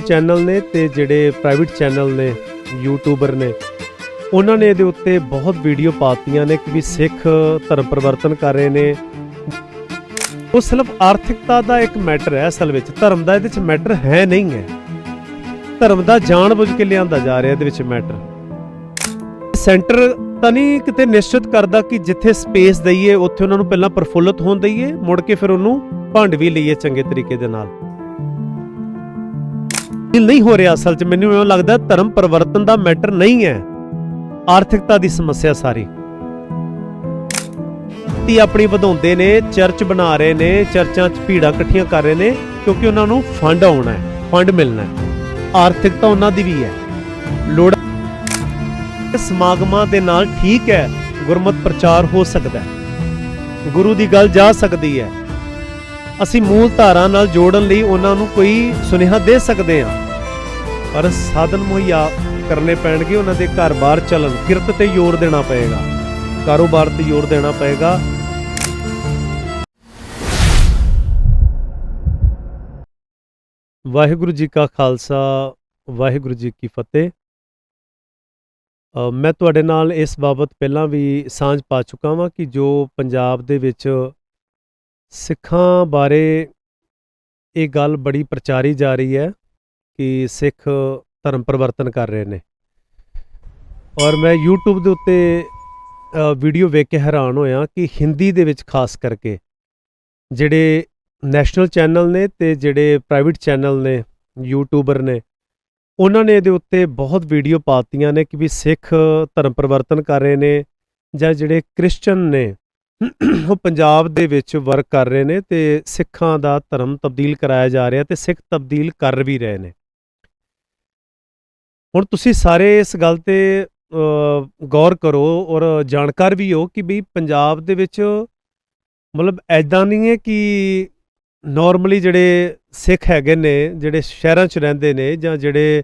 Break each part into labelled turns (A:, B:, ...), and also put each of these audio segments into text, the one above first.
A: Channel ਨੇ ਤੇ ਜਿਹੜੇ ਪ੍ਰਾਈਵੇਟ ਚੈਨਲ ਨੇ ਯੂਟਿਊਬਰ ਨੇ, ਉਹਨਾਂ ਨੇ ਇਹਦੇ ਉੱਤੇ ਬਹੁਤ ਵੀਡੀਓ ਪਾਤੀਆਂ ਨੇ ਕਿ ਵੀ ਸਿੱਖ ਧਰਮ ਪਰਿਵਰਤਨ ਕਰ ਰਹੇ ਨੇ। ਉਹ ਸਿਰਫ ਆਰਥਿਕਤਾ ਦਾ ਇੱਕ ਮੈਟਰ ਹੈ ਅਸਲ ਵਿੱਚ। ਧਰਮ ਦਾ ਇਹਦੇ ਵਿੱਚ ਮੈਟਰ ਹੈ ਨਹੀਂ ਹੈ। ਧਰਮ ਦਾ ਜਾਣਬੁੱਝ ਕੇ ਲਿਆਂਦਾ ਜਾ ਰਿਹਾ ਇਹਦੇ ਵਿੱਚ ਮੈਟਰ ਸੈਂਟਰ ਤਾਂ ਨਹੀਂ ਕਿਤੇ ਨਿਸ਼ਚਿਤ ਕਰਦਾ ਕਿ ਜਿੱਥੇ ਸਪੇਸ ਦਈਏ, ਉੱਥੇ ਉਹਨਾਂ ਨੂੰ ਪਹਿਲਾਂ ਪ੍ਰਫੁੱਲਤ ਹੋਣ ਦਈਏ, ਮੁੜ ਕੇ ਫਿਰ ਉਹਨੂੰ ਭੰਡ ਵੀ ਲਈਏ ਚੰਗੇ ਤਰੀਕੇ ਦੇ ਨਾਲ। ਇਹ ਨਹੀਂ ਹੋ ਰਿਹਾ ਅਸਲ 'ਚ। ਮੈਨੂੰ ਇਉਂ ਲੱਗਦਾ ਧਰਮ ਪਰਿਵਰਤਨ ਦਾ ਮੈਟਰ ਨਹੀਂ ਹੈ। ਆਰਥਿਕਤਾ ਦੀ ਸਮੱਸਿਆ ਸਾਰੀ। ਤੀ ਆਪਣੀ ਵਧਾਉਂਦੇ ਨੇ, ਚਰਚ ਬਣਾ ਰਹੇ ਨੇ, ਚਰਚਾਂ 'ਚ ਭੀੜਾਂ ਇਕੱਠੀਆਂ ਕਰ ਰਹੇ ਨੇ, ਕਿਉਂਕਿ ਉਹਨਾਂ ਨੂੰ ਫੰਡ ਆਉਣਾ ਹੈ, ਫੰਡ ਮਿਲਣਾ ਹੈ। ਆਰਥਿਕਤਾ ਉਹਨਾਂ ਦੀ ਵੀ ਹੈ। ਲੋੜ ਸਮਾਗਮਾਂ ਦੇ ਨਾਲ ਠੀਕ ਹੈ, ਗੁਰਮਤ ਪ੍ਰਚਾਰ ਹੋ ਸਕਦਾ ਹੈ। ਗੁਰੂ ਦੀ ਗੱਲ ਜਾ ਸਕਦੀ ਹੈ। ਅਸੀਂ ਮੂਲ ਧਾਰਾ ਨਾਲ ਜੋੜਨ ਲਈ ਉਹਨਾਂ ਨੂੰ ਕੋਈ ਸੁਨੇਹਾ ਦੇ ਸਕਦੇ ਹਾਂ। ਪਰ ਸਾਧਨ ਮੁਹੱਈਆ ਕਰਨੇ ਪੈਣਗੇ, ਉਹਨਾਂ ਦੇ ਘਰ-ਬਾਰ ਚੱਲਣ। ਕਿਰਤ ਤੇ ਜ਼ੋਰ ਦੇਣਾ ਪਏਗਾ। ਕਾਰੋਬਾਰ ਤੇ ਜ਼ੋਰ ਦੇਣਾ ਪਏਗਾ। ਵਾਹਿਗੁਰੂ ਜੀ ਕਾ ਖਾਲਸਾ, ਵਾਹਿਗੁਰੂ ਜੀ ਕੀ ਫਤਿਹ। ਮੈਂ ਤੁਹਾਡੇ ਨਾਲ ਇਸ ਬਾਬਤ ਪਹਿਲਾਂ ਵੀ ਸਾਂਝ ਪਾ ਚੁੱਕਾ ਹਾਂ ਕਿ ਜੋ ਪੰਜਾਬ ਦੇ ਵਿੱਚ ਸਿੱਖਾਂ ਬਾਰੇ ਇਹ ਗੱਲ ਬੜੀ ਪ੍ਰਚਾਰੀ ਜਾ ਰਹੀ ਹੈ। ਕਿ ਸਿੱਖ ਧਰਮ ਪਰਿਵਰਤਨ ਕਰ ਰਹੇ ਨੇ। ਔਰ ਮੈਂ YouTube ਦੇ ਉੱਤੇ ਵੀਡੀਓ ਵੇਖ ਕੇ ਹੈਰਾਨ ਹੋਇਆ ਕਿ ਹਿੰਦੀ ਦੇ ਵਿੱਚ ਖਾਸ ਕਰਕੇ ਜਿਹੜੇ ਨੈਸ਼ਨਲ ਚੈਨਲ ਨੇ ਤੇ ਜਿਹੜੇ ਪ੍ਰਾਈਵੇਟ ਚੈਨਲ ਨੇ ਯੂਟਿਊਬਰ ਨੇ, ਉਹਨਾਂ ਨੇ ਇਹਦੇ ਉੱਤੇ ਬਹੁਤ ਵੀਡੀਓ ਪਾਤੀਆਂ ਨੇ ਕਿ ਵੀ ਸਿੱਖ ਧਰਮ ਪਰਿਵਰਤਨ ਕਰ ਰਹੇ ਨੇ ਜਾਂ ਜਿਹੜੇ ਕ੍ਰਿਸਚੀਅਨ ਨੇ, ਉਹ ਪੰਜਾਬ ਦੇ ਵਿੱਚ ਵਰਕ ਕਰ ਰਹੇ ਨੇ ਤੇ ਸਿੱਖਾਂ ਦਾ ਧਰਮ ਤਬਦੀਲ ਕਰਾਇਆ ਜਾ ਰਿਹਾ ਤੇ ਸਿੱਖ ਤਬਦੀਲ ਕਰ ਵੀ ਰਹੇ ਨੇ। ਹੁਣ ਤੁਸੀਂ ਸਾਰੇ ਇਸ ਗੱਲ ਤੇ ਗੌਰ ਕਰੋ ਔਰ ਜਾਣਕਾਰ ਵੀ ਹੋ ਕਿ ਵੀ ਪੰਜਾਬ ਦੇ ਵਿੱਚ ਮਤਲਬ ਐਦਾਂ ਨਹੀਂ ਹੈ ਕਿ ਨਾਰਮਲੀ ਜਿਹੜੇ ਸਿੱਖ ਹੈਗੇ ਨੇ, ਜਿਹੜੇ ਸ਼ਹਿਰਾਂ 'ਚ ਰਹਿੰਦੇ ਨੇ ਜਾਂ ਜਿਹੜੇ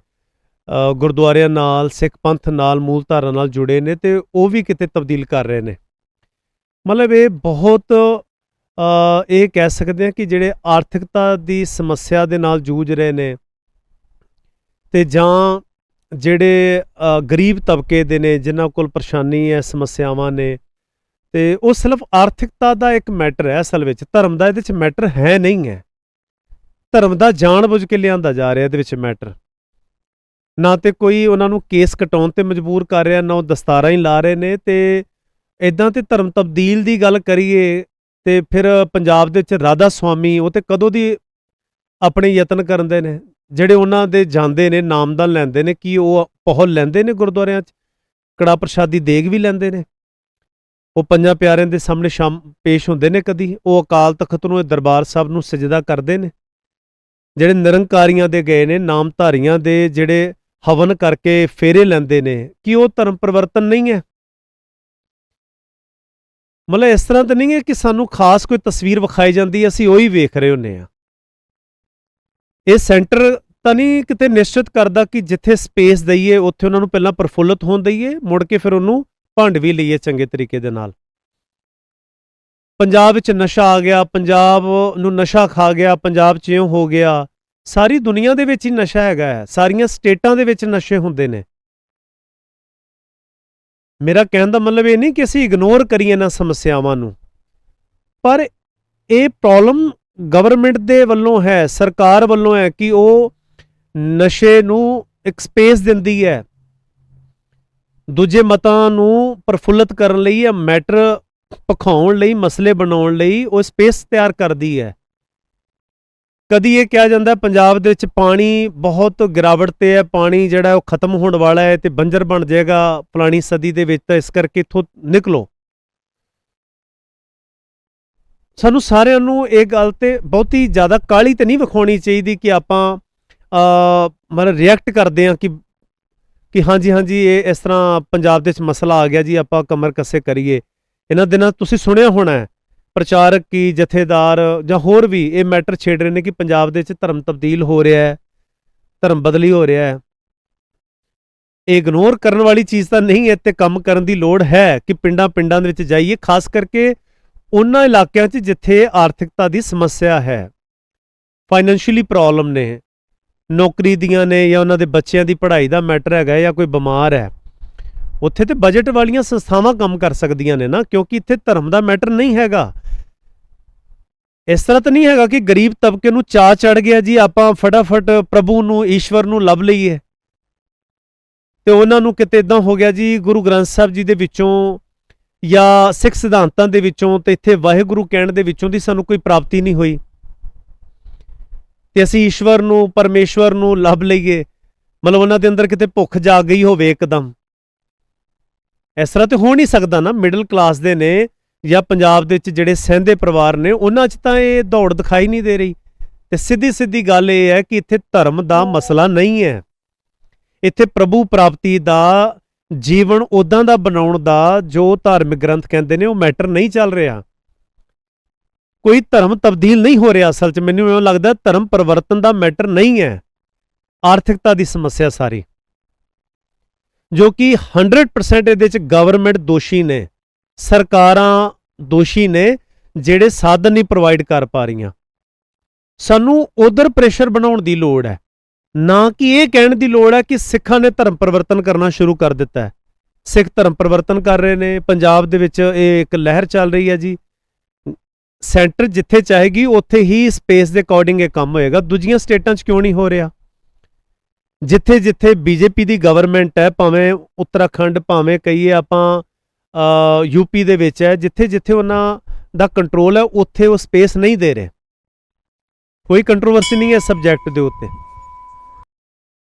A: ਗੁਰਦੁਆਰਿਆਂ ਨਾਲ, ਸਿੱਖ ਪੰਥ ਨਾਲ, ਮੂਲ ਧਾਰਾ ਨਾਲ ਜੁੜੇ ਨੇ ਤੇ ਉਹ ਵੀ ਕਿਤੇ ਤਬਦੀਲ ਕਰ ਰਹੇ ਨੇ। ਮਤਲਬ ਇਹ ਬਹੁਤ ਇਹ ਕਹਿ ਸਕਦੇ ਹਾਂ ਕਿ ਜਿਹੜੇ ਆਰਥਿਕਤਾ ਦੀ ਸਮੱਸਿਆ ਦੇ ਨਾਲ ਜੂਝ ਰਹੇ ਨੇ ਤੇ ਜਾਂ ਜਿਹੜੇ ਗਰੀਬ ਤਬਕੇ ਦੇ ਨੇ, ਜਿਨ੍ਹਾਂ ਕੋਲ ਪਰੇਸ਼ਾਨੀ ਹੈ, ਸਮੱਸਿਆਵਾਂ ਨੇ, ਤੇ ਉਹ ਸਿਰਫ ਆਰਥਿਕਤਾ ਦਾ ਇੱਕ ਮੈਟਰ ਹੈ ਅਸਲ ਵਿੱਚ। ਧਰਮ ਦਾ ਇਹਦੇ ਵਿੱਚ ਮੈਟਰ ਹੈ ਨਹੀਂ ਹੈ। ਧਰਮ ਦਾ ਜਾਣਬੁੱਝ ਕੇ ਲਿਆਂਦਾ ਜਾ ਰਿਹਾ ਇਹਦੇ ਵਿੱਚ ਮੈਟਰ। ਨਾ ਤੇ ਕੋਈ ਉਹਨਾਂ ਨੂੰ ਕੇਸ ਕਟਾਉਣ ਤੇ ਮਜਬੂਰ ਕਰ ਰਿਹਾ, ਨਾ ਉਹ ਦਸਤਾਰਾਂ ਹੀ ਲਾ ਰਹੇ ਨੇ, ਤੇ ਇਦਾਂ ਤੇ ਧਰਮ ਤਬਦੀਲ ਦੀ ਗੱਲ ਕਰੀਏ, ਤੇ ਫਿਰ ਪੰਜਾਬ ਦੇ ਵਿੱਚ ਰਾਧਾ ਸੁਆਮੀ ਉਹ ਤੇ ਕਦੋਂ ਦੀ ਆਪਣੇ ਯਤਨ ਕਰਦੇ ਨੇ? ਜਿਹੜੇ ਉਹਨਾਂ ਦੇ ਜਾਂਦੇ ਨੇ, ਨਾਮਦਾਨ ਲੈਂਦੇ ਨੇ, ਕੀ ਉਹ ਪਹੁਲ ਲੈਂਦੇ ਨੇ ਗੁਰਦੁਆਰਿਆਂ 'ਚ? ਕੜਾ ਪ੍ਰਸ਼ਾਦੀ ਦੇਗ ਵੀ ਲੈਂਦੇ ਨੇ? ਉਹ ਪੰਜਾਂ ਪਿਆਰਿਆਂ ਦੇ ਸਾਹਮਣੇ ਸ਼ਾਮ ਪੇਸ਼ ਹੁੰਦੇ ਨੇ ਕਦੀ? ਉਹ ਅਕਾਲ ਤਖਤ ਨੂੰ, ਇਹ ਦਰਬਾਰ ਸਾਹਿਬ ਨੂੰ ਸਜਦਾ ਕਰਦੇ ਨੇ? ਜਿਹੜੇ ਨਿਰੰਕਾਰੀਆਂ ਦੇ ਗਏ ਨੇ, ਨਾਮਧਾਰੀਆਂ ਦੇ ਜਿਹੜੇ ਹਵਨ ਕਰਕੇ ਫੇਰੇ ਲੈਂਦੇ ਨੇ, ਕਿ ਉਹ ਧਰਮ ਪਰਿਵਰਤਨ ਨਹੀਂ ਹੈ? ਮਤਲਬ ਇਸ ਤਰ੍ਹਾਂ ਤਾਂ ਨਹੀਂ ਹੈ ਕਿ ਸਾਨੂੰ ਖਾਸ ਕੋਈ ਤਸਵੀਰ ਵਿਖਾਈ ਜਾਂਦੀ, ਅਸੀਂ ਉਹੀ ਵੇਖ ਰਹੇ ਹੁੰਨੇ ਆ ਇਹ ਸੈਂਟਰ ਤਾਂ ਨਹੀਂ ਕਿਤੇ ਨਿਸ਼ਚਿਤ ਕਰਦਾ ਕਿ ਜਿੱਥੇ ਸਪੇਸ ਦਈਏ, ਉੱਥੇ ਉਹਨਾਂ ਨੂੰ ਪਹਿਲਾਂ ਪ੍ਰਫੁੱਲਤ ਹੋਣ ਦਈਏ, ਮੁੜ ਕੇ ਫਿਰ ਉਹਨੂੰ ਭੰਡ ਵੀ ਲਈਏ ਚੰਗੇ ਤਰੀਕੇ ਦੇ ਨਾਲ। ਪੰਜਾਬ ਵਿੱਚ ਨਸ਼ਾ ਆ ਗਿਆ, ਪੰਜਾਬ ਨੂੰ ਨਸ਼ਾ ਖਾ ਗਿਆ, ਪੰਜਾਬ 'ਚ ਇਉਂ ਹੋ ਗਿਆ। ਸਾਰੀ ਦੁਨੀਆ ਦੇ ਵਿੱਚ ਹੀ ਨਸ਼ਾ ਹੈਗਾ ਹੈ, ਸਾਰੀਆਂ ਸਟੇਟਾਂ ਦੇ ਵਿੱਚ ਨਸ਼ੇ ਹੁੰਦੇ ਨੇ। ਮੇਰਾ ਕਹਿਣ ਦਾ ਮਤਲਬ ਇਹ ਨਹੀਂ ਕਿ ਅਸੀਂ ਇਗਨੋਰ ਕਰੀਏ ਨਾ ਸਮੱਸਿਆਵਾਂ ਨੂੰ। ਪਰ ਇਹ ਪ੍ਰੋਬਲਮ ਗਵਰਨਮੈਂਟ ਦੇ ਵੱਲੋਂ ਹੈ, ਸਰਕਾਰ ਵੱਲੋਂ ਹੈ ਕਿ ਉਹ ਨਸ਼ੇ ਨੂੰ ਇੱਕ ਸਪੇਸ ਦਿੰਦੀ ਹੈ। ਦੂਜੇ ਮਤਾਂ ਨੂੰ ਪ੍ਰਫੁੱਲਤ ਕਰਨ ਲਈ ਜਾਂ ਮੈਟਰ ਪਖਾਉਣ ਲਈ, ਮਸਲੇ ਬਣਾਉਣ ਲਈ ਉਹ ਸਪੇਸ ਤਿਆਰ ਕਰਦੀ ਹੈ। ਕਦੀ ਇਹ ਕਿਹਾ ਜਾਂਦਾ, ਪੰਜਾਬ ਦੇ ਵਿੱਚ ਪਾਣੀ ਬਹੁਤ ਗਿਰਾਵਟ ਤੇ ਹੈ, ਪਾਣੀ ਜਿਹੜਾ ਉਹ ਖਤਮ ਹੋਣ ਵਾਲਾ ਹੈ ਤੇ ਬੰਜਰ ਬਣ ਜਾਏਗਾ ਫਲਾਣੀ ਸਦੀ ਦੇ ਵਿੱਚ, ਤਾਂ ਇਸ ਕਰਕੇ ਇੱਥੋਂ ਨਿਕਲੋ। ਸਾਨੂੰ ਸਾਰਿਆਂ ਨੂੰ ਇਹ ਗੱਲ ਤੇ ਬਹੁਤੀ ਜ਼ਿਆਦਾ ਕਾਲੀ ਤੇ ਨਹੀਂ ਵਿਖਾਉਣੀ ਚਾਹੀਦੀ ਕਿ ਆਪਾਂ ਮਤਲਬ ਰਿਐਕਟ ਕਰਦੇ ਹਾਂ ਕਿ ਕਿ ਹਾਂਜੀ ਹਾਂਜੀ, ਇਹ ਇਸ ਤਰ੍ਹਾਂ ਪੰਜਾਬ ਦੇ ਵਿੱਚ ਮਸਲਾ ਆ ਗਿਆ ਜੀ, ਆਪਾਂ ਕਮਰ ਕੱਸੇ ਕਰੀਏ। ਇਹਨਾਂ ਦਿਨਾਂ ਤੁਸੀਂ ਸੁਣਿਆ ਹੋਣਾ ਹੈ, ਪ੍ਰਚਾਰਕ ਕੀ ਜਥੇਦਾਰ ਜਾਂ ਹੋਰ ਵੀ ਇਹ ਮੈਟਰ ਛੇੜ ਰਹੇ ਨੇ ਕਿ ਪੰਜਾਬ ਦੇ ਵਿੱਚ ਧਰਮ ਤਬਦੀਲ ਹੋ ਰਿਹਾ ਹੈ, ਧਰਮ ਬਦਲੀ ਹੋ ਰਿਹਾ ਹੈ। ਇਹ ਇਗਨੋਰ ਕਰਨ ਵਾਲੀ ਚੀਜ਼ ਤਾਂ ਨਹੀਂ ਹੈ ਤੇ ਕੰਮ ਕਰਨ ਦੀ ਲੋੜ ਹੈ ਕਿ ਪਿੰਡਾਂ ਪਿੰਡਾਂ ਦੇ ਵਿੱਚ ਜਾਈਏ, ਖਾਸ ਕਰਕੇ ਉਹਨਾਂ ਇਲਾਕਿਆਂ 'ਚ ਜਿੱਥੇ ਆਰਥਿਕਤਾ ਦੀ ਸਮੱਸਿਆ ਹੈ। ਫਾਈਨੈਂਸ਼ੀਅਲੀ ਪ੍ਰੋਬਲਮ ਨੇ। ਨੌਕਰੀ ਦੀਆਂ ਨੇ ਜਾਂ ਉਹਨਾਂ ਦੇ ਬੱਚਿਆਂ ਦੀ ਪੜ੍ਹਾਈ ਦਾ ਮੈਟਰ ਹੈਗਾ ਜਾਂ ਕੋਈ ਬਿਮਾਰ ਹੈ। ਉੱਥੇ ਤੇ ਬਜਟ ਵਾਲੀਆਂ ਸੰਸਥਾਵਾਂ ਕੰਮ ਕਰ ਸਕਦੀਆਂ ਨੇ ਨਾ, ਕਿਉਂਕਿ ਇੱਥੇ ਧਰਮ ਦਾ ਮੈਟਰ ਨਹੀਂ ਹੈਗਾ। ਇਸ ਤਰ੍ਹਾਂ ਤਾਂ ਨਹੀਂ ਹੈਗਾ ਕਿ ਗਰੀਬ ਤਬਕੇ ਨੂੰ ਚਾ ਚੜ ਗਿਆ ਜੀ, ਆਪਾਂ ਫਟਾਫਟ ਪ੍ਰਭੂ ਨੂੰ, ਈਸ਼ਵਰ ਨੂੰ ਲੱਭ ਲਈਏ। ਤੇ ਉਹਨਾਂ ਨੂੰ ਕਿਤੇ ਇਦਾਂ ਹੋ ਗਿਆ ਜੀ, ਗੁਰੂ ਗ੍ਰੰਥ ਸਾਹਿਬ ਜੀ ਦੇ ਵਿੱਚੋਂ ਜਾਂ ਸਿੱਖ ਸਿਧਾਂਤਾਂ ਦੇ ਵਿੱਚੋਂ ਤੇ ਇੱਥੇ ਵਾਹਿਗੁਰੂ ਕਹਿਣ ਦੇ ਵਿੱਚੋਂ ਦੀ ਸਾਨੂੰ ਕੋਈ ਪ੍ਰਾਪਤੀ ਨਹੀਂ ਹੋਈ। ਤੇ ਅਸੀਂ ਈਸ਼ਵਰ ਨੂੰ, ਪਰਮੇਸ਼ਵਰ ਨੂੰ ਲੱਭ ਲਈਏ। ਮਤਲਬ ਉਹਨਾਂ ਦੇ ਅੰਦਰ ਕਿਤੇ ਭੁੱਖ ਜਾ ਗਈ ਹੋਵੇ ਇੱਕਦਮ। ਇਸ ਤਰ੍ਹਾਂ ਤੇ ਹੋ ਨਹੀਂ ਸਕਦਾ ਨਾ ਮਿਡਲ ਕਲਾਸ ਦੇ ਨੇ ਜਾਂ ਪੰਜਾਬ ਦੇ ਵਿੱਚ ਜਿਹੜੇ ਸਹਿੰਦੇ ਪਰਿਵਾਰ ਨੇ, ਉਹਨਾਂ 'ਚ ਤਾਂ ਇਹ ਦੌੜ ਦਿਖਾਈ ਨਹੀਂ ਦੇ ਰਹੀ। ਤੇ ਸਿੱਧੀ ਸਿੱਧੀ ਗੱਲ ਇਹ ਹੈ ਕਿ ਇੱਥੇ ਧਰਮ ਦਾ ਮਸਲਾ ਨਹੀਂ ਹੈ। ਇੱਥੇ ਪ੍ਰਭੂ ਪ੍ਰਾਪਤੀ ਦਾ ਜੀਵਨ ਉਦਾਂ ਦਾ ਬਣਾਉਣ ਦਾ ਜੋ ਧਾਰਮਿਕ ਗ੍ਰੰਥ ਕਹਿੰਦੇ ਨੇ, ਉਹ ਮੈਟਰ ਨਹੀਂ ਚੱਲ ਰਿਹਾ। ਕੋਈ ਧਰਮ ਤਬਦੀਲ ਨਹੀਂ ਹੋ ਰਿਹਾ ਅਸਲ 'ਚ, ਮੈਨੂੰ ਇਉਂ ਲੱਗਦਾ ਧਰਮ ਪਰਿਵਰਤਨ ਦਾ ਮੈਟਰ ਨਹੀਂ ਹੈ। ਆਰਥਿਕਤਾ ਦੀ ਸਮੱਸਿਆ ਸਾਰੀ। ਜੋ ਕਿ 100% ਇਹਦੇ 'ਚ ਗਵਰਨਮੈਂਟ ਦੋਸ਼ੀ ਨੇ, ਸਰਕਾਰਾਂ ਦੋਸ਼ੀ ਨੇ, ਜਿਹੜੇ ਸਾਧਨ ਨਹੀਂ ਪ੍ਰੋਵਾਈਡ ਕਰ ਪਾ ਰਹੀਆਂ। ਸਾਨੂੰ ਉਧਰ ਪ੍ਰੈਸ਼ਰ ਬਣਾਉਣ ਦੀ ਲੋੜ ਹੈ। ਨਾ ਕਿ ਇਹ ਕਹਿਣ ਦੀ ਲੋੜ ਹੈ ਕਿ ਸਿੱਖਾਂ ਨੇ ਧਰਮ ਪਰਿਵਰਤਨ ਕਰਨਾ ਸ਼ੁਰੂ ਕਰ ਦਿੱਤਾ ਹੈ। ਸਿੱਖ ਧਰਮ ਪਰਿਵਰਤਨ ਕਰ ਰਹੇ ਨੇ, ਪੰਜਾਬ ਦੇ ਵਿੱਚ ਇਹ ਇੱਕ ਲਹਿਰ ਚੱਲ ਰਹੀ ਹੈ ਜੀ। ਸੈਂਟਰ ਜਿੱਥੇ ਚਾਹੇਗੀ, ਉੱਥੇ ਹੀ ਸਪੇਸ ਦੇ ਅਕੋਰਡਿੰਗ ਇਹ ਕੰਮ ਹੋਏਗਾ। ਦੂਜੀਆਂ ਸਟੇਟਾਂ 'ਚ ਕਿਉਂ ਨਹੀਂ ਹੋ ਰਿਹਾ? ਜਿੱਥੇ ਜਿੱਥੇ ਬੀਜੇਪੀ ਦੀ ਗਵਰਨਮੈਂਟ ਹੈ, ਭਾਵੇਂ ਉੱਤਰਾਖੰਡ, ਭਾਵੇਂ ਕਹੀਏ ਆਪਾਂ ਯੂਪੀ ਦੇ ਵਿੱਚ ਹੈ, ਜਿੱਥੇ ਜਿੱਥੇ ਉਹਨਾਂ ਦਾ ਕੰਟਰੋਲ ਹੈ, ਉੱਥੇ ਉਹ ਸਪੇਸ ਨਹੀਂ ਦੇ ਰਹੇ। ਕੋਈ ਕੰਟਰੋਵਰਸੀ ਨਹੀਂ ਹੈ ਸਬਜੈਕਟ ਦੇ ਉੱਤੇ।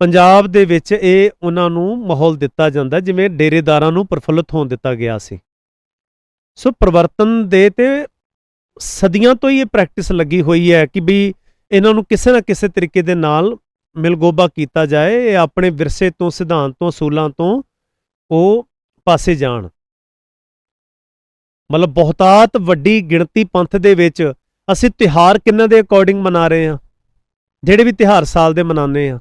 A: ਪੰਜਾਬ ਦੇ ਵਿੱਚ ਇਹ ਉਹਨਾਂ ਨੂੰ ਮਾਹੌਲ ਦਿੱਤਾ ਜਾਂਦਾ ਜਿਵੇਂ ਡੇਰੇਦਾਰਾਂ ਨੂੰ ਪ੍ਰਫੁੱਲਤ ਹੋਣ ਦਿੱਤਾ ਗਿਆ ਸੀ। ਸੋ ਪਰਿਵਰਤਨ ਦੇ ਤੇ ਸਦੀਆਂ ਤੋਂ ਹੀ ਇਹ ਪ੍ਰੈਕਟਿਸ ਲੱਗੀ ਹੋਈ ਹੈ ਕਿ ਵੀ ਇਹਨਾਂ ਨੂੰ ਕਿਸੇ ਨਾ ਕਿਸੇ ਤਰੀਕੇ ਦੇ ਨਾਲ ਮਿਲਗੋਬਾ ਕੀਤਾ ਜਾਏ, ਇਹ ਆਪਣੇ ਵਿਰਸੇ ਤੋਂ, ਸਿਧਾਂਤ ਤੋਂ ਅਸੂਲਾਂ ਤੋਂ ਉਹ ਪਾਸੇ ਜਾਣ। ਮਤਲਬ ਬਹੁਤਾਤ ਵੱਡੀ ਗਿਣਤੀ ਪੰਥ ਦੇ ਵਿੱਚ ਅਸੀਂ ਤਿਹਾਰ ਕਿੰਨਾਂ ਦੇ ਅਕੋਰਡਿੰਗ ਮਨਾ ਰਹੇ ਹਾਂ? ਜਿਹੜੇ ਵੀ ਤਿਹਾਰ ਸਾਲ ਦੇ ਮਨਾਉਂਦੇ ਆ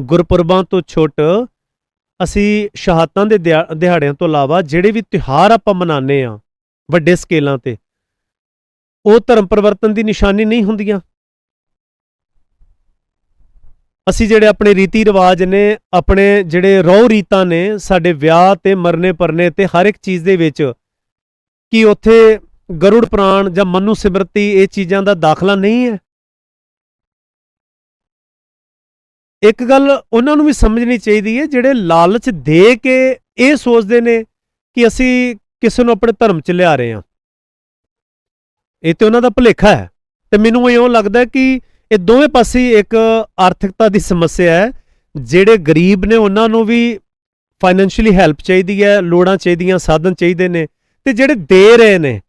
A: ਗੁਰਪੁਰਬਾਂ ਤੋਂ ਛੁੱਟ ਅਸੀਂ ਸ਼ਹਾਦਤਾਂ ਦੇ ਦਿਹਾ- ਦਿਹਾੜਿਆਂ ਤੋਂ ਇਲਾਵਾ ਜਿਹੜੇ ਵੀ ਤਿਹਾਰ ਆਪਾਂ ਮਨਾਉਂਦੇ ਆ ਵੱਡੇ ਸਕੇਲਾਂ ਤੇ, ਉਹ ਧਰਮ ਪਰਿਵਰਤਨ ਦੀ ਨਿਸ਼ਾਨੀ ਨਹੀਂ ਹੁੰਦੀਆਂ। ਅਸੀਂ ਜਿਹੜੇ ਆਪਣੇ ਰੀਤੀ ਰਿਵਾਜ ਨੇ, ਆਪਣੇ ਜਿਹੜੇ ਰਹੁ ਰੀਤਾਂ ਨੇ, ਸਾਡੇ ਵਿਆਹ ਤੇ ਮਰਨੇ ਪਰਨੇ ਤੇ ਹਰ ਇੱਕ ਚੀਜ਼ ਦੇ ਵਿੱਚ ਕੀ ਉੱਥੇ ਗਰੁੜ ਪ੍ਰਾਣ ਜਾਂ ਮਨੂ ਸਿਮਰਤੀ ਇਹ ਚੀਜ਼ਾਂ ਦਾ ਦਾਖਲਾ ਨਹੀਂ ਹੈ? ਇੱਕ ਗੱਲ ਉਹਨਾਂ ਨੂੰ ਵੀ ਸਮਝਣੀ ਚਾਹੀਦੀ ਹੈ, ਜਿਹੜੇ ਲਾਲਚ ਦੇ ਕੇ ਇਹ ਸੋਚਦੇ ਨੇ ਕਿ ਅਸੀਂ ਕਿਸੇ ਨੂੰ ਆਪਣੇ ਧਰਮ 'ਚ ਲਿਆ ਰਹੇ ਹਾਂ। ਇਹ ਤੇ ਉਹਨਾਂ ਦਾ ਭੁਲੇਖਾ ਹੈ। ਤੇ ਮੈਨੂੰ ਇਉਂ ਲੱਗਦਾ ਕਿ ਇਹ ਦੋਵੇਂ ਪਾਸੇ ਇੱਕ ਆਰਥਿਕਤਾ ਦੀ ਸਮੱਸਿਆ ਹੈ, ਜਿਹੜੇ ਗਰੀਬ ਨੇ ਉਹਨਾਂ ਨੂੰ ਵੀ ਫਾਈਨੈਂਸ਼ੀਅਲੀ ਹੈਲਪ ਚਾਹੀਦੀ ਹੈ, ਲੋੜਾਂ ਚਾਹੀਦੀਆਂ, ਸਾਧਨ ਚਾਹੀਦੇ ਨੇ, ਤੇ ਜਿਹੜੇ ਦੇ ਰਹੇ ਨੇ,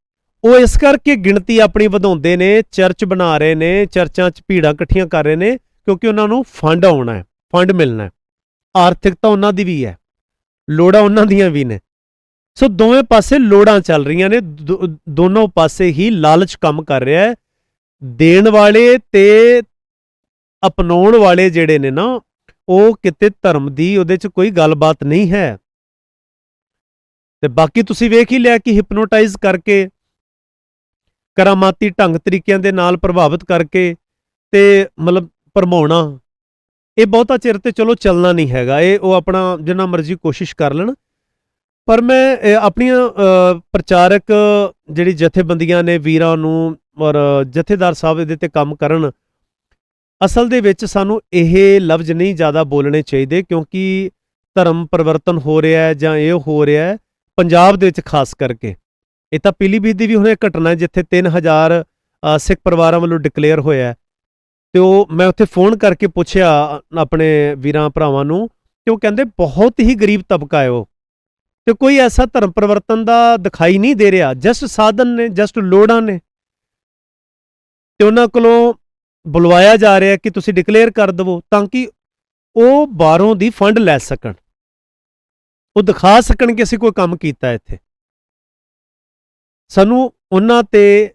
A: ਉਹ ਇਸ ਕਰਕੇ ਗਿਣਤੀ ਆਪਣੀ ਵਧਾਉਂਦੇ ਨੇ, ਚਰਚ ਬਣਾ ਰਹੇ ਨੇ, ਚਰਚਾਂ 'ਚ ਭੀੜਾਂ ਇਕੱਠੀਆਂ ਕਰ ਰਹੇ ਨੇ ਕਿਉਂਕਿ ਉਹਨਾਂ ਨੂੰ ਫੰਡ ਆਉਣਾ ਹੈ, ਫੰਡ ਮਿਲਣਾ ਹੈ। ਆਰਥਿਕਤਾ ਉਹਨਾਂ ਦੀ ਵੀ ਹੈ, ਲੋੜਾਂ ਉਹਨਾਂ ਦੀਆਂ ਵੀ ਨੇ। ਸੋ ਦੋਵੇਂ ਪਾਸੇ ਲੋੜਾਂ ਚੱਲ ਰਹੀਆਂ ਨੇ, ਦੋ- ਦੋਨੋਂ ਪਾਸੇ ਹੀ ਲਾਲਚ ਕੰਮ ਕਰ ਰਿਹਾ ਹੈ। ਦੇਣ ਵਾਲੇ ਤੇ ਅਪਣਾਉਣ ਵਾਲੇ ਜਿਹੜੇ ਨੇ ਨਾ, ਉਹ ਕਿਤੇ ਧਰਮ ਦੀ ਉਹਦੇ 'ਚ ਕੋਈ ਗੱਲਬਾਤ ਨਹੀਂ ਹੈ। ਤੇ ਬਾਕੀ ਤੁਸੀਂ ਵੇਖ ਹੀ ਲਿਆ ਕਿ ਹਿਪਨੋਟਾਈਜ਼ ਕਰਕੇ, ਕਰਾਮਾਤੀ ਢੰਗ ਤਰੀਕਿਆਂ ਦੇ ਨਾਲ ਪ੍ਰਭਾਵਿਤ ਕਰਕੇ ਤੇ ਮਤਲਬ ਭਰਮਾਉਣਾ। ਇਹ ਬਹੁਤਾ ਚਿਰ ਤੇ ਚਲੋ ਚੱਲਣਾ ਨਹੀਂ ਹੈਗਾ। ਇਹ ਉਹ ਆਪਣਾ ਜਿੰਨਾ ਮਰਜ਼ੀ ਕੋਸ਼ਿਸ਼ ਕਰ ਲੈਣ। ਪਰ ਮੈਂ ਆਪਣੀਆਂ ਪ੍ਰਚਾਰਕ ਜਿਹੜੀ ਜਥੇਬੰਦੀਆਂ ਨੇ ਵੀਰਾਂ ਨੂੰ ਔਰ ਜਥੇਦਾਰ ਸਾਹਿਬ ਇਹਦੇ ਤੇ ਕੰਮ ਕਰਨ ਅਸਲ ਦੇ ਵਿੱਚ ਸਾਨੂੰ ਇਹ ਲਫ਼ਜ਼ ਨਹੀਂ ਜ਼ਿਆਦਾ ਬੋਲਣੇ ਚਾਹੀਦੇ ਕਿਉਂਕਿ ਧਰਮ ਪਰਿਵਰਤਨ ਹੋ ਰਿਹਾ ਹੈ ਜਾਂ ਇਹ ਹੋ ਰਿਹਾ ਹੈ ਪੰਜਾਬ ਦੇ ਵਿੱਚ ਖਾਸ ਕਰਕੇ। ਇਹ ਤਾਂ ਪੀਲੀਭੀਤ ਦੀ ਵੀ ਹੁਣ ਇਹ ਘਟਨਾ ਜਿੱਥੇ 3000 ਅ, ਸਿੱਖ ਪਰਿਵਾਰਾਂ ਵੱਲੋਂ ਡਿਕਲੇਅਰ ਹੋਇਆ ਹੈ। ਤੇ ਉਹ ਮੈਂ ਉੱਥੇ ਫੋਨ ਕਰਕੇ ਪੁੱਛਿਆ ਆਪਣੇ ਵੀਰਾਂ ਭਰਾਵਾਂ ਨੂੰ ਤੇ ਉਹ ਕਹਿੰਦੇ, ਬਹੁਤ ਹੀ ਗਰੀਬ ਤਬਕਾ ਹੈ ਉਹ। ਤੇ ਕੋਈ ਐਸਾ ਧਰਮ ਪਰਿਵਰਤਨ ਦਾ ਦਿਖਾਈ ਨਹੀਂ ਦੇ ਰਿਹਾ। ਜਸਟ ਸਾਧਨ ਨੇ ਜਸਟ ਲੋੜਾਂ ਨੇ। ਤੇ ਉਹਨਾਂ ਕੋਲੋਂ ਬੁਲਵਾਇਆ ਜਾ ਰਿਹਾ ਕਿ ਤੁਸੀਂ ਡਿਕਲੇਅਰ ਕਰ ਦਿਵੋ ਤਾਂ ਕਿ ਉਹ ਬਾਹਰੋਂ ਦੀ ਫੰਡ ਲੈ ਸਕਣ। ਉਹ ਦਿਖਾ ਸਕਣ ਕਿ ਅਸੀਂ ਕੋਈ ਕੰਮ ਕੀਤਾ ਇੱਥੇ। ਸਾਨੂੰ ਉਹਨਾਂ ਤੇ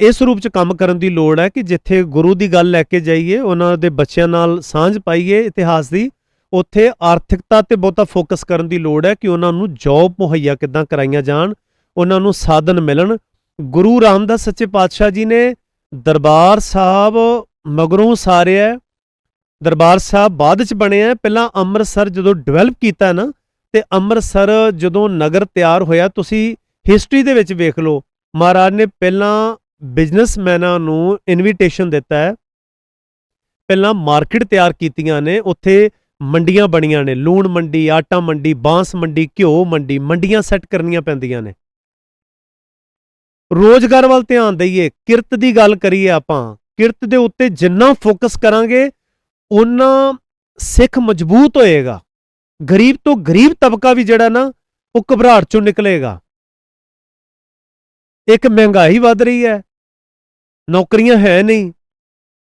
A: ਇਸ ਰੂਪ ਚ ਕੰਮ ਕਰਨ ਦੀ ਲੋੜ ਹੈ ਕਿ ਜਿੱਥੇ ਗੁਰੂ ਦੀ ਗੱਲ ਲੈ ਕੇ ਜਾਈਏ, ਉਹਨਾਂ ਦੇ ਬੱਚਿਆਂ ਨਾਲ ਸਾਂਝ ਪਾਈਏ ਇਤਿਹਾਸ ਦੀ, ਉੱਥੇ ਆਰਥਿਕਤਾ ਤੇ ਬਹੁਤਾ ਫੋਕਸ ਕਰਨ ਦੀ ਲੋੜ ਹੈ ਕਿ ਉਹਨਾਂ ਨੂੰ ਜੌਬ ਮੁਹੱਈਆ ਕਿੱਦਾਂ ਕਰਾਈਆਂ ਜਾਣ, ਉਹਨਾਂ ਨੂੰ ਸਾਧਨ ਮਿਲਣ ਗੁਰੂ ਰਾਮਦਾਸ ਸੱਚੇ ਪਾਤਸ਼ਾਹ ਜੀ ਨੇ ਦਰਬਾਰ ਸਾਹਿਬ ਮਗਰੋਂ ਸਾਰਿਆ, ਦਰਬਾਰ ਸਾਹਿਬ ਬਾਅਦ ਚ ਬਣਿਆ ਹੈ। ਪਹਿਲਾਂ ਅੰਮ੍ਰਿਤਸਰ ਜਦੋਂ ਡਿਵੈਲਪ ਕੀਤਾ ਨਾ, ਤੇ ਅੰਮ੍ਰਿਤਸਰ ਜਦੋਂ ਨਗਰ ਤਿਆਰ ਹੋਇਆ, ਤੁਸੀਂ ਹਿਸਟਰੀ ਦੇ ਵਿੱਚ ਵੇਖ ਲਓ ਮਹਾਰਾਜ ਨੇ ਪਹਿਲਾਂ ਬਿਜ਼ਨਸਮੈਨਾਂ ਨੂੰ ਇਨਵੀਟੇਸ਼ਨ ਦਿੱਤਾ ਹੈ। ਪਹਿਲਾਂ ਮਾਰਕੀਟ ਤਿਆਰ ਕੀਤੀਆਂ ਨੇ, ਉੱਥੇ ਮੰਡੀਆਂ ਬਣੀਆਂ ਨੇ। ਲੂਣ ਮੰਡੀ, ਆਟਾ ਮੰਡੀ, ਬਾਂਸ ਮੰਡੀ, ਘਿਓ ਮੰਡੀ, ਮੰਡੀਆਂ ਸੈੱਟ ਕਰਨੀਆਂ ਪੈਂਦੀਆਂ ਨੇ। ਰੋਜ਼ਗਾਰ ਵੱਲ ਧਿਆਨ ਦਈਏ, ਕਿਰਤ ਦੀ ਗੱਲ ਕਰੀਏ ਆਪਾਂ, ਕਿਰਤ ਦੇ ਉੱਤੇ ਜਿੰਨਾ ਫੋਕਸ ਕਰਾਂਗੇ ਉਨਾ ਸਿੱਖ ਮਜ਼ਬੂਤ ਹੋਏਗਾ। ਗਰੀਬ ਤੋਂ ਗਰੀਬ ਤਬਕਾ ਵੀ ਜਿਹੜਾ ਨਾ, ਉਹ ਘਬਰਾਹਟ ਚੋਂ ਨਿਕਲੇਗਾ। ਇੱਕ ਮਹਿੰਗਾਈ ਵੱਧ ਰਹੀ ਹੈ, ਨੌਕਰੀਆਂ ਹੈ ਨਹੀਂ,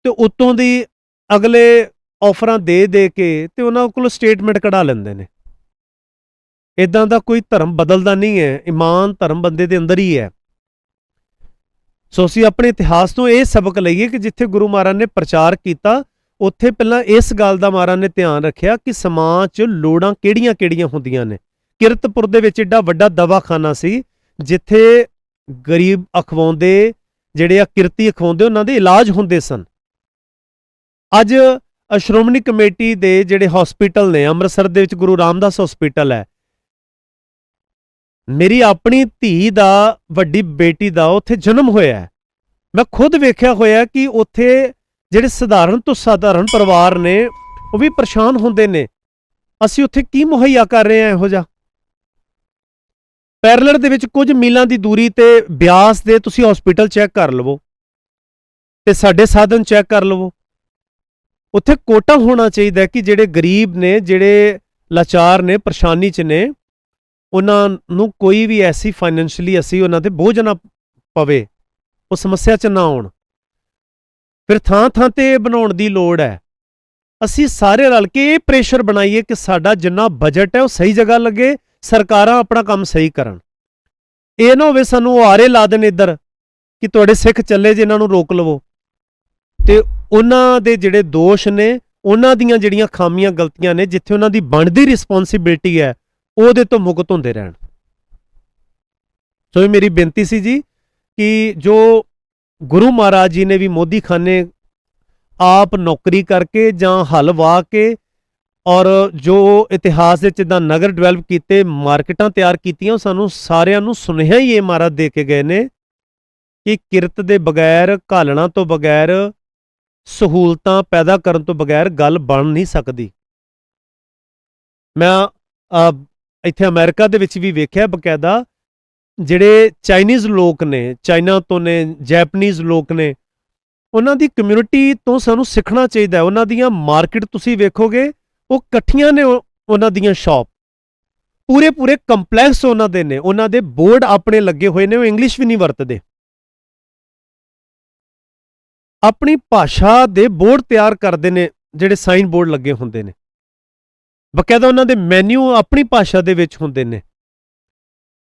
A: ਤੇ ਉਤੋਂ ਦੀ ਅਗਲੇ ਆਫਰਾਂ ਦੇ ਦੇ ਕੇ ਤੇ ਉਹਨਾਂ ਕੋਲ ਸਟੇਟਮੈਂਟ ਕਢਾ ਲੈਂਦੇ ਨੇ। ਇਦਾਂ ਦਾ ਕੋਈ ਧਰਮ ਬਦਲਦਾ ਨਹੀਂ ਹੈ, ਇਮਾਨ ਧਰਮ ਬੰਦੇ ਦੇ ਅੰਦਰ ਹੀ ਹੈ। ਸੋ ਅਸੀਂ ਆਪਣੇ ਇਤਿਹਾਸ ਤੋਂ ਇਹ ਸਬਕ ਲਈਏ ਕਿ ਜਿੱਥੇ ਗੁਰੂ ਮਹਾਰਾਜ ਨੇ ਪ੍ਰਚਾਰ ਕੀਤਾ, ਉੱਥੇ ਪਹਿਲਾਂ ਇਸ ਗੱਲ ਦਾ ਮਹਾਰਾਜ ਨੇ ਧਿਆਨ ਰੱਖਿਆ ਕਿ ਸਮਾਜ 'ਚ ਲੋੜਾਂ ਕਿਹੜੀਆਂ-ਕਿਹੜੀਆਂ ਹੁੰਦੀਆਂ ਨੇ। ਕਿਰਤਪੁਰ ਦੇ ਵਿੱਚ ਏਡਾ ਵੱਡਾ ਦਵਾਖਾਨਾ ਸੀ, ਜਿੱਥੇ ਗਰੀਬ ਅਖਵਾਉਂਦੇ, ਜਿਹੜੇ ਆ ਕਿਰਤੀ ਅਖਵਾਉਂਦੇ, ਉਹਨਾਂ ਦੇ ਇਲਾਜ ਹੁੰਦੇ ਸਨ। ਅੱਜ ਸ਼੍ਰੋਮਣੀ ਕਮੇਟੀ ਦੇ ਜਿਹੜੇ ਹਸਪੀਟਲ ਨੇ, ਅੰਮ੍ਰਿਤਸਰ ਦੇ ਵਿੱਚ ਗੁਰੂ ਰਾਮਦਾਸ ਹਸਪੀਟਲ ਹੈ। ਮੇਰੀ ਆਪਣੀ ਧੀ ਦਾ, ਵੱਡੀ ਬੇਟੀ ਦਾ ਉੱਥੇ ਜਨਮ ਹੋਇਆ ਮੈਂ ਖੁਦ ਵੇਖਿਆ ਹੋਇਆ ਕਿ ਉੱਥੇ ਜਿਹੜੇ ਸਧਾਰਨ ਤੋਂ ਸਧਾਰਨ ਪਰਿਵਾਰ ਨੇ, ਉਹ ਵੀ ਪਰੇਸ਼ਾਨ ਹੁੰਦੇ ਨੇ। ਅਸੀਂ ਉੱਥੇ ਕੀ ਮੁਹੱਈਆ ਕਰ ਰਹੇ ਹਾਂ ਇਹੋ ਜਿਹਾ? ਪੈਰਲਰ ਦੇ ਵਿੱਚ ਕੁਝ ਮੀਲਾਂ ਦੀ ਦੂਰੀ ਤੇ ਬਿਆਸ ਦੇ ਤੁਸੀਂ ਹਸਪੀਟਲ ਚੈੱਕ ਕਰ ਲਵੋ ਤੇ ਸਾਡੇ ਸਾਧਨ ਚੈੱਕ ਕਰ ਲਵੋ। ਉੱਥੇ ਕੋਟਾ ਹੋਣਾ ਚਾਹੀਦਾ ਕਿ ਜਿਹੜੇ ਗਰੀਬ ਨੇ, ਜਿਹੜੇ ਲਾਚਾਰ ਨੇ, ਪਰੇਸ਼ਾਨੀ 'ਚ ਨੇ, ਉਹਨਾਂ ਨੂੰ ਕੋਈ ਵੀ ਐਸੀ ਫਾਈਨੈਂਸ਼ੀਅਲੀ ਅਸੀਂ ਉਹਨਾਂ ਤੇ ਬੋਝ ਨਾ ਪਵੇ, ਉਹ ਸਮੱਸਿਆ 'ਚ ਨਾ ਆਉਣ। ਫਿਰ ਥਾਂ ਥਾਂ ਤੇ ਇਹ ਬਣਾਉਣ ਦੀ ਲੋੜ ਹੈ। ਅਸੀਂ ਸਾਰੇ ਰਲ ਕੇ ਇਹ ਪ੍ਰੈਸ਼ਰ ਬਣਾਈਏ ਕਿ ਸਾਡਾ ਜਿੰਨਾ ਬਜਟ ਹੈ ਉਹ ਸਹੀ ਜਗ੍ਹਾ ਲੱਗੇ ਸਰਕਾਰਾਂ ਆਪਣਾ ਕੰਮ ਸਹੀ ਕਰਨ। ਇਹ ਨਾ ਹੋਵੇ ਸਾਨੂੰ ਉਹ ਆਰੇ ਲਾ ਦੇਣ ਇੱਧਰ ਕਿ ਤੁਹਾਡੇ ਸਿੱਖ ਚੱਲੇ ਜੇ ਇਹਨਾਂ ਨੂੰ ਰੋਕ ਲਵੋ। ਤੇ ਉਹਨਾਂ ਦੇ ਜਿਹੜੇ ਦੋਸ਼ ਨੇ, ਉਹਨਾਂ ਦੀਆਂ ਜਿਹੜੀਆਂ ਖਾਮੀਆਂ ਗਲਤੀਆਂ ਨੇ, ਜਿੱਥੇ ਉਹਨਾਂ ਦੀ ਬਣਦੀ ਰਿਸਪੌਂਸਿਬਿਲਟੀ ਹੈ, ਉਹਦੇ ਤੋਂ ਮੁਕਤ ਹੁੰਦੇ ਰਹਿਣ। ਸੋ ਇਹ ਮੇਰੀ ਬੇਨਤੀ ਸੀ ਜੀ ਕਿ ਜੋ ਗੁਰੂ ਮਹਾਰਾਜ ਜੀ ਨੇ ਵੀ ਮੋਦੀ ਖਾਨੇ ਆਪ ਨੌਕਰੀ ਕਰਕੇ ਜਾਂ ਹਲ ਵਾਹ ਕੇ ਔਰ ਜੋ ਇਤਿਹਾਸ ਵਿੱਚ ਜਿੱਦਾਂ ਨਗਰ ਡਿਵੈਲਪ ਕੀਤੇ, ਮਾਰਕੀਟਾਂ ਤਿਆਰ ਕੀਤੀਆਂ, ਉਹ ਸਾਨੂੰ ਸਾਰਿਆਂ ਨੂੰ ਸੁਨੇਹਾ ਹੀ ਇਹ ਮਹਾਰਾਜ ਦੇ ਕੇ ਗਏ ਨੇ ਕਿ ਕਿਰਤ ਦੇ ਬਗੈਰ, ਘਾਲਣਾ ਤੋਂ ਬਗੈਰ, ਸਹੂਲਤਾਂ ਪੈਦਾ ਕਰਨ ਤੋਂ ਬਗੈਰ ਗੱਲ ਬਣ ਨਹੀਂ ਸਕਦੀ। ਮੈਂ ਇੱਥੇ ਅਮਰੀਕਾ ਦੇ ਵਿੱਚ ਵੀ ਵੇਖਿਆ ਬਕਾਇਦਾ, ਜਿਹੜੇ ਚਾਈਨੀਜ਼ ਲੋਕ ਨੇ, ਚਾਈਨਾ ਤੋਂ ਨੇ, ਜੈਪਨੀਜ਼ ਲੋਕ ਨੇ, ਉਹਨਾਂ ਦੀ ਕਮਿਊਨਿਟੀ ਤੋਂ ਸਾਨੂੰ ਸਿੱਖਣਾ ਚਾਹੀਦਾ ਹੈ। ਉਹਨਾਂ ਦੀਆਂ ਮਾਰਕੀਟ ਤੁਸੀਂ ਵੇਖੋਗੇ ਉਹ ਇਕੱਠੀਆਂ ਨੇ ਉਹ- ਉਹਨਾਂ ਦੀਆਂ ਸ਼ਾਪ। ਪੂਰੇ ਪੂਰੇ ਕੰਪਲੈਕਸ ਉਹਨਾਂ ਦੇ ਨੇ। ਉਹਨਾਂ ਦੇ ਬੋਰਡ ਆਪਣੇ ਲੱਗੇ ਹੋਏ ਨੇ, ਉਹ ਇੰਗਲਿਸ਼ ਵੀ ਨਹੀਂ ਵਰਤਦੇ। ਆਪਣੀ ਭਾਸ਼ਾ ਦੇ ਬੋਰਡ ਤਿਆਰ ਕਰਦੇ ਨੇ, ਜਿਹੜੇ ਸਾਈਨ ਬੋਰਡ ਲੱਗੇ ਹੁੰਦੇ ਨੇ। ਬਕਾਇਦਾ ਉਹਨਾਂ ਦੇ ਮੈਨੂ ਆਪਣੀ ਭਾਸ਼ਾ ਦੇ ਵਿੱਚ ਹੁੰਦੇ ਨੇ।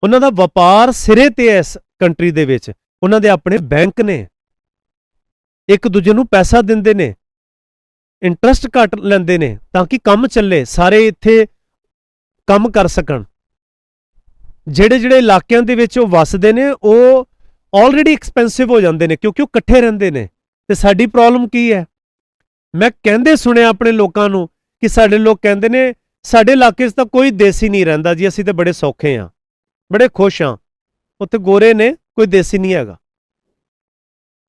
A: ਉਹਨਾਂ ਦਾ ਵਪਾਰ ਸਿਰੇ ਤੇ ਹੈ ਇਸ ਕੰਟਰੀ ਦੇ ਵਿੱਚ। ਉਹਨਾਂ ਦੇ ਆਪਣੇ ਬੈਂਕ ਨੇ। ਇੱਕ ਦੂਜੇ ਨੂੰ ਪੈਸਾ ਦਿੰਦੇ ਨੇ। ਇੰਟਰਸਟ ਘੱਟ ਲੈਂਦੇ ਨੇ ਤਾਂ ਕਿ ਕੰਮ ਚੱਲੇ, ਸਾਰੇ ਇੱਥੇ ਕੰਮ ਕਰ ਸਕਣ। ਜਿਹੜੇ ਜਿਹੜੇ ਇਲਾਕਿਆਂ ਦੇ ਵਿੱਚ ਉਹ ਵੱਸਦੇ ਨੇ, ਉਹ ਆਲਰੇਡੀ ਐਕਸਪੈਂਸਿਵ ਹੋ ਜਾਂਦੇ ਨੇ ਕਿਉਂਕਿ ਉਹ ਇਕੱਠੇ ਰਹਿੰਦੇ ਨੇ। ਤੇ ਸਾਡੀ ਪ੍ਰੋਬਲਮ ਕੀ ਹੈ? ਮੈਂ ਕਹਿੰਦੇ ਸੁਣਿਆ ਆਪਣੇ ਲੋਕਾਂ ਨੂੰ ਕਿ ਸਾਡੇ ਲੋਕ ਕਹਿੰਦੇ ਨੇ, ਸਾਡੇ ਇਲਾਕੇ 'ਚ ਤਾਂ ਕੋਈ ਦੇਸੀ ਨਹੀਂ ਰਹਿੰਦਾ ਜੀ, ਅਸੀਂ ਤਾਂ ਬੜੇ ਸੌਖੇ ਆ ਬੜੇ ਖੁਸ਼ ਆ ਉੱਥੇ ਗੋਰੇ ਨੇ, ਕੋਈ ਦੇਸੀ ਨਹੀਂ ਹੈਗਾ।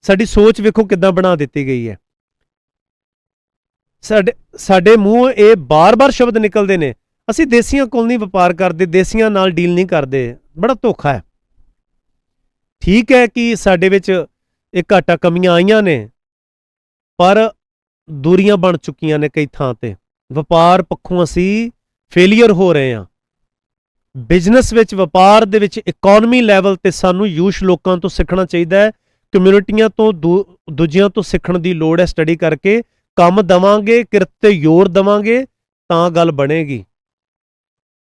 A: ਸਾਡੀ ਸੋਚ ਵੇਖੋ ਕਿੱਦਾਂ ਬਣਾ ਦਿੱਤੀ ਗਈ ਹੈ। ਸਾਡੇ ਸਾਡੇ ਮੂੰਹ ਇਹ ਬਾਰ-ਬਾਰ ਸ਼ਬਦ ਨਿਕਲਦੇ ਨੇ। ਅਸੀਂ ਦੇਸੀਆਂ ਕੋਲ ਨਹੀਂ ਵਪਾਰ ਕਰਦੇ, ਦੇਸੀਆਂ ਨਾਲ ਡੀਲ ਨਹੀਂ ਕਰਦੇ। ਬੜਾ ਧੋਖਾ ਹੈ। ਠੀਕ ਹੈ ਕਿ ਸਾਡੇ ਵਿੱਚ ਇਹ ਘਾਟਾ ਕਮੀਆਂ ਆਈਆਂ ਨੇ, ਪਰ ਦੂਰੀਆਂ ਬਣ ਚੁੱਕੀਆਂ ਨੇ ਕਈ ਥਾਂ ਤੇ। ਵਪਾਰ ਪੱਖੋਂ ਅਸੀਂ ਫੇਲਿਅਰ ਹੋ ਰਹੇ ਹਾਂ। ਬਿਜ਼ਨਸ ਵਿੱਚ, ਵਪਾਰ ਦੇ ਵਿੱਚ ਇਕਨੋਮੀ ਲੈਵਲ ਤੇ ਸਾਨੂੰ ਯੂਸ਼ ਲੋਕਾਂ ਤੋਂ ਸਿੱਖਣਾ ਚਾਹੀਦਾ ਹੈ। ਕਮਿਊਨਿਟੀਆਂ ਤੋਂ ਦੂ- ਦੂਜਿਆਂ ਤੋਂ ਸਿੱਖਣ ਦੀ ਲੋੜ ਹੈ ਸਟੱਡੀ ਕਰਕੇ। ਕੰਮ ਦਵਾਂਗੇ, ਕਿਰਤ ਤੇ ਜ਼ੋਰ ਦਵਾਂਗੇ, ਤਾਂ ਗੱਲ ਬਣੇਗੀ।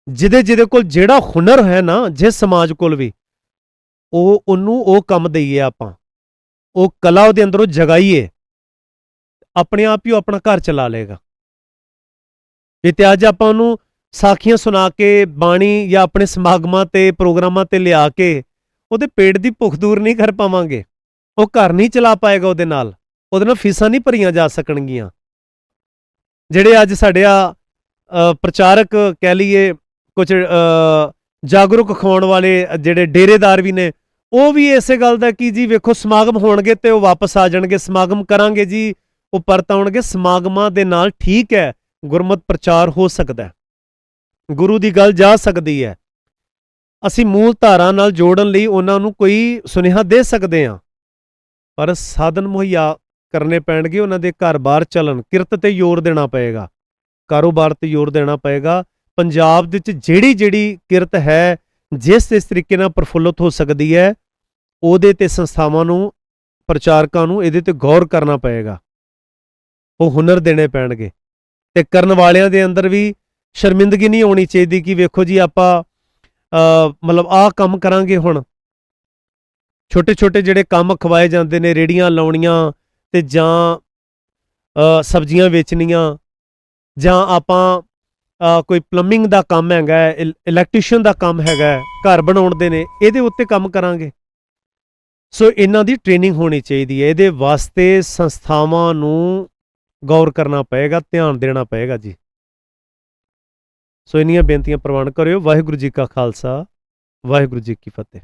A: ਜਿਹਦੇ ਜਿਹਦੇ ਕੋਲ ਜਿਹੜਾ ਹੁਨਰ ਹੈ ਨਾ, ਜਿਸ ਸਮਾਜ ਕੋਲ ਵੀ, ਉਹ, ਉਹਨੂੰ ਉਹ ਕੰਮ ਦਈਏ ਆਪਾਂ। ਉਹ ਕਲਾ ਉਹਦੇ ਅੰਦਰੋਂ ਜਗਾਈਏ। ਆਪਣੇ ਆਪ ਹੀ ਉਹ ਆਪਣਾ ਘਰ ਚਲਾ ਲੇਗਾ ਵੀ ਤੇ ਅੱਜ ਆਪਾਂ ਉਹਨੂੰ ਸਾਖੀਆਂ ਸੁਣਾ ਕੇ, ਬਾਣੀ ਜਾਂ ਆਪਣੇ ਸਮਾਗਮਾਂ ਤੇ, ਪ੍ਰੋਗਰਾਮਾਂ ਤੇ ਲਿਆ ਕੇ, ਉਹਦੇ ਪੇਟ ਦੀ ਭੁੱਖ ਦੂਰ ਨਹੀਂ ਕਰ ਪਾਵਾਂਗੇ। ਉਹ ਘਰ ਨਹੀਂ ਚਲਾ ਪਾਏਗਾ ਉਹਦੇ ਨਾਲ। ਉਹਦੇ ਨਾਲ ਫੀਸਾਂ ਨਹੀਂ ਭਰੀਆਂ ਜਾ ਸਕਣਗੀਆਂ। ਜਿਹੜੇ ਅੱਜ ਸਾਡੇ ਆ ਪ੍ਰਚਾਰਕ ਕਹਿ ਲਈਏ ਕੁਝ ਜਾਗਰੂਕ ਖਵਾਉਣ ਵਾਲੇ ਜਿਹੜੇ ਡੇਰੇਦਾਰ ਵੀ ਨੇ, ਉਹ ਵੀ ਇਸੇ ਗੱਲ ਦਾ ਕਿ ਜੀ ਵੇਖੋ ਸਮਾਗਮ ਹੋਣਗੇ ਤੇ ਉਹ ਵਾਪਸ ਆ ਜਾਣਗੇ, ਸਮਾਗਮ ਕਰਾਂਗੇ ਜੀ, ਉਹ ਪਰਤ ਆਉਣਗੇ, ਸਮਾਗਮਾਂ ਦੇ ਨਾਲ ਠੀਕ ਹੈ, ਗੁਰਮਤ ਪ੍ਰਚਾਰ ਹੋ ਸਕਦਾ ਗੁਰੂ ਦੀ ਗੱਲ ਜਾ ਸਕਦੀ ਹੈ। ਅਸੀਂ ਮੂਲ ਧਾਰਾ ਨਾਲ ਜੋੜਨ ਲਈ ਉਹਨਾਂ ਨੂੰ ਕੋਈ ਸੁਨੇਹਾ ਦੇ ਸਕਦੇ ਹਾਂ। ਪਰ ਸਾਧਨ ਮੁਹੱਈਆ ਕਰਨੇ ਪੈਣਗੇ, ਉਹਨਾਂ ਦੇ ਘਰ-ਬਾਰ ਚੱਲਣ। ਕਿਰਤ ਤੇ ਜ਼ੋਰ ਦੇਣਾ ਪਏਗਾ। ਕਾਰੋਬਾਰ ਤੇ ਜ਼ੋਰ ਦੇਣਾ ਪਏਗਾ। ਪੰਜਾਬ ਦੇ ਵਿੱਚ ਜਿਹੜੀ ਜਿਹੜੀ ਕਿਰਤ ਹੈ, ਜਿਸ ਇਸ ਤਰੀਕੇ ਨਾਲ ਪ੍ਰਫੁੱਲਤ ਹੋ ਸਕਦੀ ਹੈ, ਉਹਦੇ ਤੇ ਸੰਸਥਾਵਾਂ ਨੂੰ, ਪ੍ਰਚਾਰਕਾਂ ਨੂੰ ਇਹਦੇ ਤੇ ਗੌਰ ਕਰਨਾ ਪਏਗਾ। ਉਹ ਹੁਨਰ ਦੇਣੇ ਪੈਣਗੇ। ਤੇ ਕਰਨ ਵਾਲਿਆਂ ਦੇ ਅੰਦਰ ਵੀ ਸ਼ਰਮਿੰਦਗੀ ਨਹੀਂ ਹੋਣੀ ਚਾਹੀਦੀ ਕਿ ਵੇਖੋ ਜੀ ਆਪਾਂ ਮਤਲਬ ਆਹ ਕੰਮ ਕਰਾਂਗੇ ਹੁਣ। ਛੋਟੇ ਛੋਟੇ ਜਿਹੜੇ ਕੰਮ ਖਵਾਏ ਜਾਂਦੇ ਨੇ, ਰੇੜੀਆਂ ਲਾਉਣੀਆਂ ਤੇ ਜਾਂ ਸਬਜ਼ੀਆਂ ਵੇਚਣੀਆਂ, ਜਾਂ ਆਪਾਂ ਕੋਈ ਪਲੰਬਿੰਗ ਦਾ ਕੰਮ ਹੈਗਾ, ਇਲ- ਇਲੈਕਟ੍ਰੀਸ਼ੀਅਨ ਦਾ ਕੰਮ ਹੈਗਾ, ਘਰ ਬਣਾਉਣ ਦੇ ਨੇ, ਇਹਦੇ ਉੱਤੇ ਕੰਮ ਕਰਾਂਗੇ। ਸੋ ਇਹਨਾਂ ਦੀ ਟ੍ਰੇਨਿੰਗ ਹੋਣੀ ਚਾਹੀਦੀ ਹੈ, ਇਹਦੇ ਵਾਸਤੇ ਸੰਸਥਾਵਾਂ ਨੂੰ ਗੌਰ ਕਰਨਾ ਪਏਗਾ, ਧਿਆਨ ਦੇਣਾ ਪਏਗਾ ਜੀ। ਸੋ ਇੰਨੀਆਂ ਬੇਨਤੀਆਂ ਪ੍ਰਵਾਨ ਕਰਿਓ, ਵਾਹਿਗੁਰੂ ਜੀ ਕਾ ਖਾਲਸਾ, ਵਾਹਿਗੁਰੂ ਜੀ ਕੀ ਫਤਿਹ।